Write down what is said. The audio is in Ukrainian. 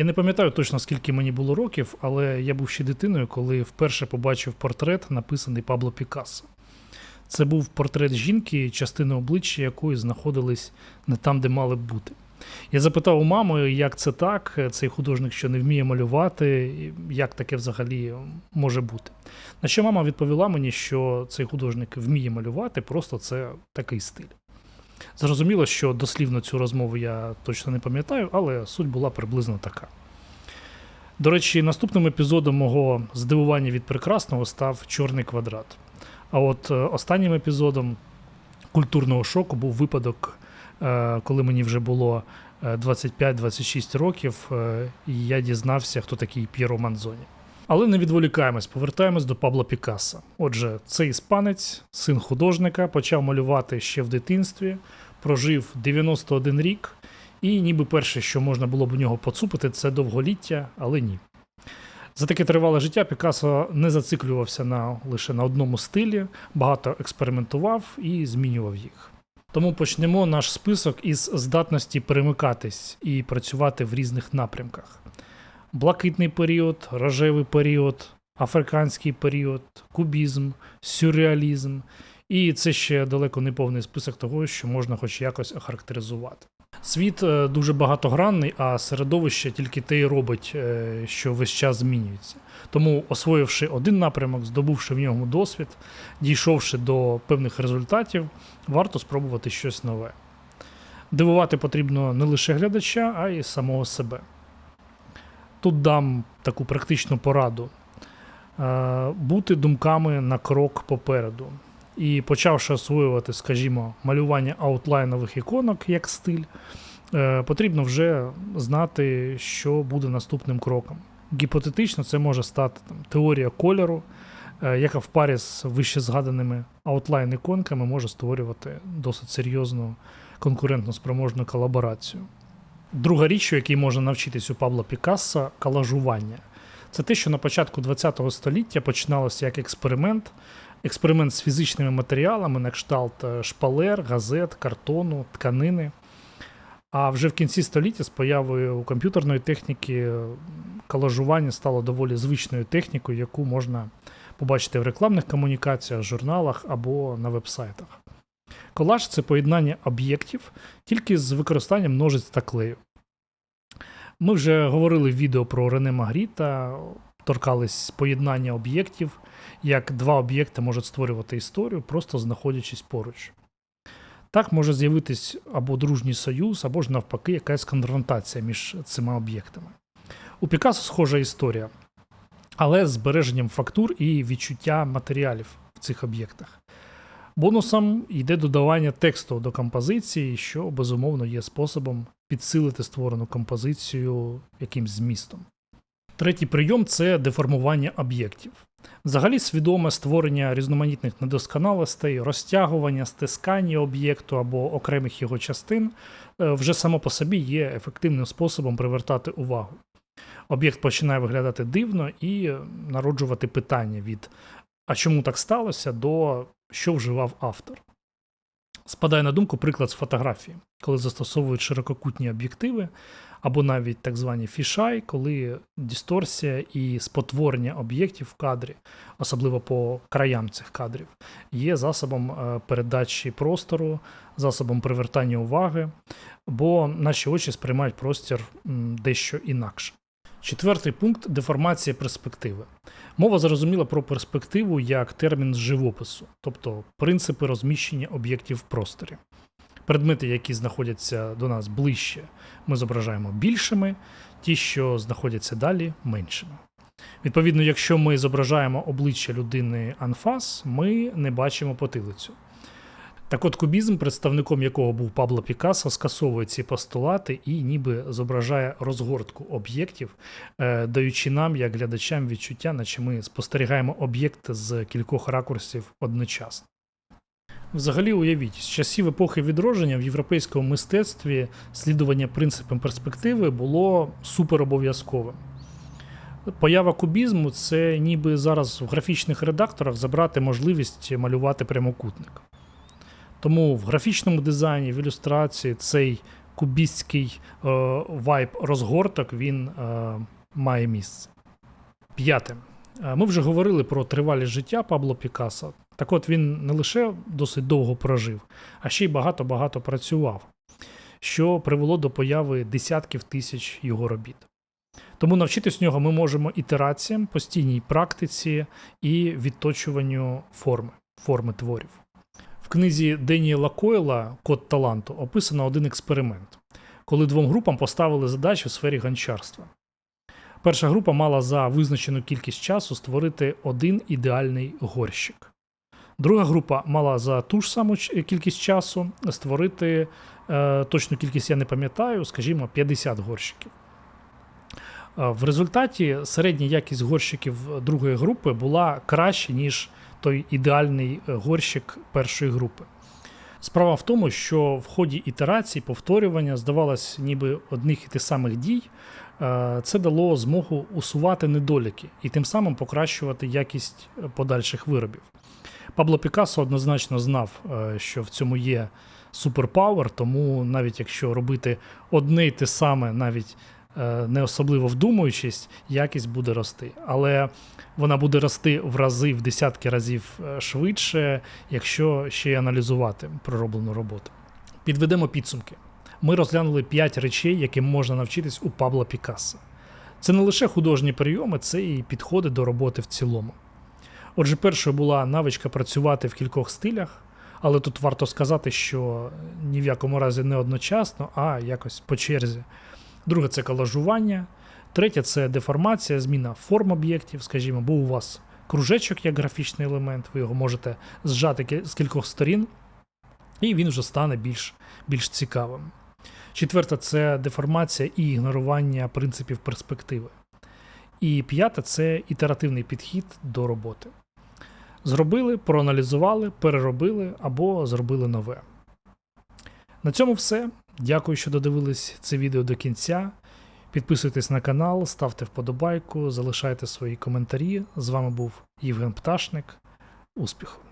Я не пам'ятаю точно, скільки мені було років, але я був ще дитиною, коли вперше побачив портрет, написаний Пабло Пікассо. Це був портрет жінки, частини обличчя якої знаходились не там, де мали б бути. Я запитав у мами, як це так, цей художник, що не вміє малювати, як таке взагалі може бути. На що мама відповіла мені, що цей художник вміє малювати, просто це такий стиль. Зрозуміло, що дослівно цю розмову я точно не пам'ятаю, але суть була приблизно така. До речі, наступним епізодом мого здивування від прекрасного став чорний квадрат. А от е, останнім епізодом культурного шоку був випадок, е, коли мені вже було е, 25-26 років, е, і я дізнався, хто такий П'єро Манзоні. Але не відволікаємось, повертаємось до Пабло Пікассо. Отже, цей іспанець, син художника, почав малювати ще в дитинстві, прожив 91 рік, і ніби перше, що можна було б у нього поцупити, це довголіття, але ні. За таке тривале життя Пікассо не зациклювався на, лише на одному стилі, багато експериментував і змінював їх. Тому почнемо наш список із здатності перемикатись і працювати в різних напрямках блакитний період, рожевий період, африканський період, кубізм, сюрреалізм. І це ще далеко не повний список того, що можна хоч якось охарактеризувати. Світ е, дуже багатогранний, а середовище тільки те й робить, е, що весь час змінюється. Тому, освоївши один напрямок, здобувши в ньому досвід, дійшовши до певних результатів, варто спробувати щось нове. Дивувати потрібно не лише глядача, а й самого себе. Тут дам таку практичну пораду: Е, бути думками на крок попереду. І почавши освоювати, скажімо, малювання аутлайнових іконок як стиль, е, потрібно вже знати, що буде наступним кроком. Гіпотетично, це може стати там, теорія кольору, е, яка в парі з вище згаданими аутлайн іконками може створювати досить серйозну конкурентно спроможну колаборацію. Друга річ, якій можна навчитись у Пабло Пікассо колажування. Це те, що на початку ХХ століття починалося як експеримент, експеримент з фізичними матеріалами на кшталт е, шпалер, газет, картону, тканини. А вже в кінці століття з появою комп'ютерної техніки е, колажування стало доволі звичною технікою, яку можна побачити в рекламних комунікаціях, журналах або на вебсайтах. Колаж це поєднання об'єктів тільки з використанням ножиць та клею. Ми вже говорили в відео про Рене Магріта, торкались поєднання об'єктів, як два об'єкти можуть створювати історію, просто знаходячись поруч. Так може з'явитись або дружній союз, або ж навпаки якась конфронтація між цими об'єктами. У Пікассо схожа історія, але з збереженням фактур і відчуття матеріалів в цих об'єктах. Бонусом йде додавання тексту до композиції, що безумовно є способом підсилити створену композицію якимсь змістом. Третій прийом це деформування об'єктів. Взагалі, свідоме створення різноманітних недосконалостей, розтягування, стискання об'єкту або окремих його частин е, вже само по собі є ефективним способом привертати увагу. Об'єкт починає виглядати дивно і народжувати питання від а чому так сталося до що вживав автор. Спадає на думку приклад з фотографії, коли застосовують ширококутні об'єктиви, або навіть так звані фішай, коли дисторсія і спотворення об'єктів в кадрі, особливо по краям цих кадрів, є засобом е, передачі простору, засобом привертання уваги, бо наші очі сприймають простір дещо інакше. Четвертий пункт деформація перспективи. Мова зрозуміла про перспективу як термін з живопису, тобто принципи розміщення об'єктів в просторі. Предмети, які знаходяться до нас ближче, ми зображаємо більшими, ті, що знаходяться далі, меншими. Відповідно, якщо ми зображаємо обличчя людини анфас, ми не бачимо потилицю. Так от кубізм, представником якого був Пабло Пікассо, скасовує ці постулати і ніби зображає розгортку об'єктів, е, даючи нам, як глядачам, відчуття, наче ми спостерігаємо об'єкт з кількох ракурсів одночасно. Взагалі, уявіть, з часів епохи відродження в європейському мистецтві слідування принципам перспективи було суперобов'язковим. Поява кубізму це ніби зараз в графічних редакторах забрати можливість малювати прямокутник. Тому в графічному дизайні, в ілюстрації цей кубістський е, вайб розгорток він е, має місце. П'яте. Е, Ми вже говорили про тривалість життя Пабло Пікассо. Так от він не лише досить довго прожив, а ще й багато-багато працював, що привело до появи десятків тисяч його робіт. Тому навчитись нього ми можемо ітераціям, постійній практиці і відточуванню форми, форми творів. Книзі Деніела Койла Код таланту описано один експеримент, коли двом групам поставили задачі в сфері гончарства. Перша група мала за визначену кількість часу створити один ідеальний горщик. Друга група мала за ту ж саму кількість часу створити е, точну кількість, я не пам'ятаю, скажімо, 50 горщиків. Е, В результаті середня якість горщиків другої групи була краще, ніж той ідеальний е, горщик першої групи. Справа в тому, що в ході ітерацій, повторювання, здавалось, ніби одних і тих самих дій, е, це дало змогу усувати недоліки і тим самим покращувати якість е, подальших виробів. Пабло Пікассо однозначно знав, що в цьому є суперпауер, тому навіть якщо робити одне й те саме, навіть не особливо вдумуючись, якість буде рости. Але вона буде рости в рази, в десятки разів е, швидше, якщо ще й аналізувати пророблену роботу. Підведемо підсумки. Ми розглянули 5 речей, яким можна навчитись у Пабла Пікассо. Це не лише художні прийоми, це і підходи до роботи в цілому. Отже, першою була навичка працювати в кількох стилях, але тут варто сказати, що ні в якому разі не одночасно, а якось по черзі. Друге це колажування. Третє це деформація, зміна форм об'єктів, скажімо, бо у вас кружечок як графічний елемент, ви його можете зжати з кількох сторін, і він вже стане більш, більш цікавим. Четверте це деформація і ігнорування принципів перспективи. І п'яте це ітеративний підхід до роботи. Зробили, проаналізували, переробили або зробили нове. На цьому все. Дякую, що додивились це відео до кінця. Підписуйтесь на канал, ставте вподобайку, залишайте свої коментарі. З вами був Євген Пташник. Успіху!